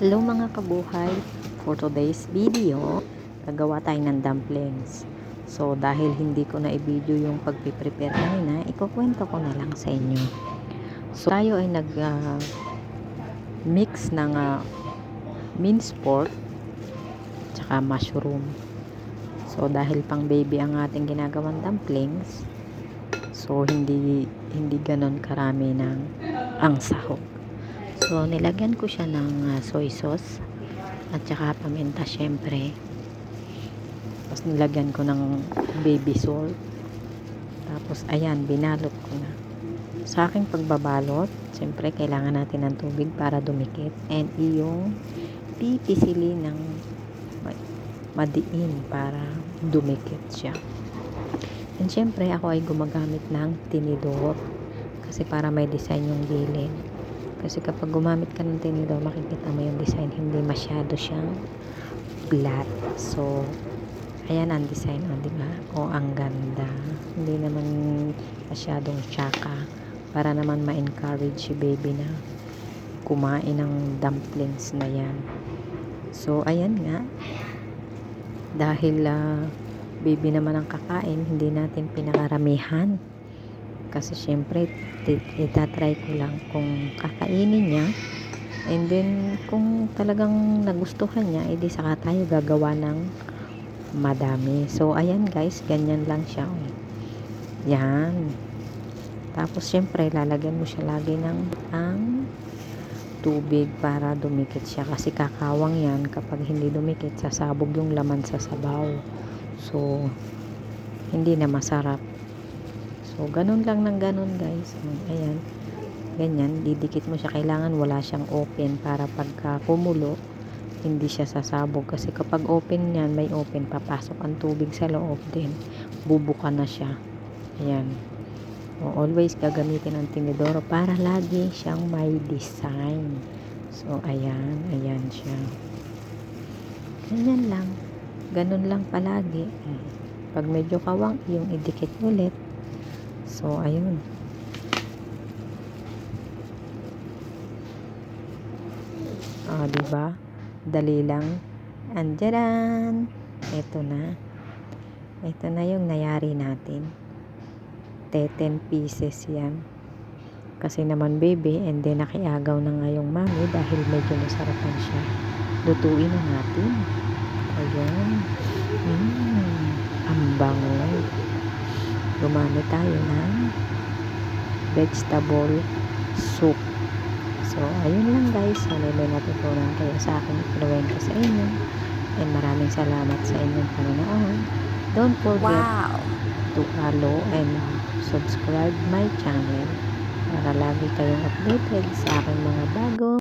Hello mga kabuhay, for today's video, gagawa tayo ng dumplings. So dahil hindi ko na i-video yung pagpiprepare kanina, ikukwento ko na lang sa inyo. So tayo ay nag ah, ng uh, minced pork tsaka mushroom. So dahil pang baby ang ating ginagawang dumplings, so hindi hindi ganon karami ng ang sahog. So, nilagyan ko siya ng uh, soy sauce at saka paminta syempre. Tapos nilagyan ko ng baby salt. Tapos, ayan, binalot ko na. Sa aking pagbabalot, syempre, kailangan natin ng tubig para dumikit. And iyong pipisili ng madiin para dumikit siya. And syempre, ako ay gumagamit ng tinidor kasi para may design yung gilid. Kasi kapag gumamit ka ng tinidor, makikita mo yung design, hindi masyado siyang flat. So, ayan ang design, o, oh, di ba? O, ang ganda. Hindi naman masyadong tsaka para naman ma-encourage si baby na kumain ng dumplings na yan. So, ayan nga. Dahil uh, baby naman ang kakain, hindi natin pinakaramihan kasi syempre itatry ko lang kung kakainin niya. And then kung talagang nagustuhan niya edi saka tayo gagawa ng madami. So ayan guys ganyan lang siya. Yan. Tapos syempre lalagyan mo siya lagi ng ang tubig para dumikit siya. Kasi kakawang yan kapag hindi dumikit sasabog yung laman sa sabaw. So hindi na masarap So, ganun lang ng ganun guys. Ayan. Ganyan. Didikit mo siya. Kailangan wala siyang open para pagka kumulo, hindi siya sasabog. Kasi kapag open yan, may open, papasok ang tubig sa loob din. Bubuka na siya. Ayan. O, always gagamitin ang tinidoro para lagi siyang may design. So, ayan. Ayan siya. Ganyan lang. Ganun lang palagi. Pag medyo kawang, yung idikit ulit. So, ayun. Ah, di ba? Dali lang. Andiyan. Ito na. Ito na yung nayari natin. 10 pieces yan. Kasi naman baby, and then nakiagaw na nga yung mami dahil medyo nasarapan siya. Lutuin na natin. Ayan. Mm, ang bango gumamit tayo ng vegetable soup. So, ayun lang guys. Sana may natutunan kayo sa aking ikinuwento sa inyo. And maraming salamat sa inyong panonood. Don't forget Wow! to follow and subscribe my channel para lagi kayong updated sa aking mga bago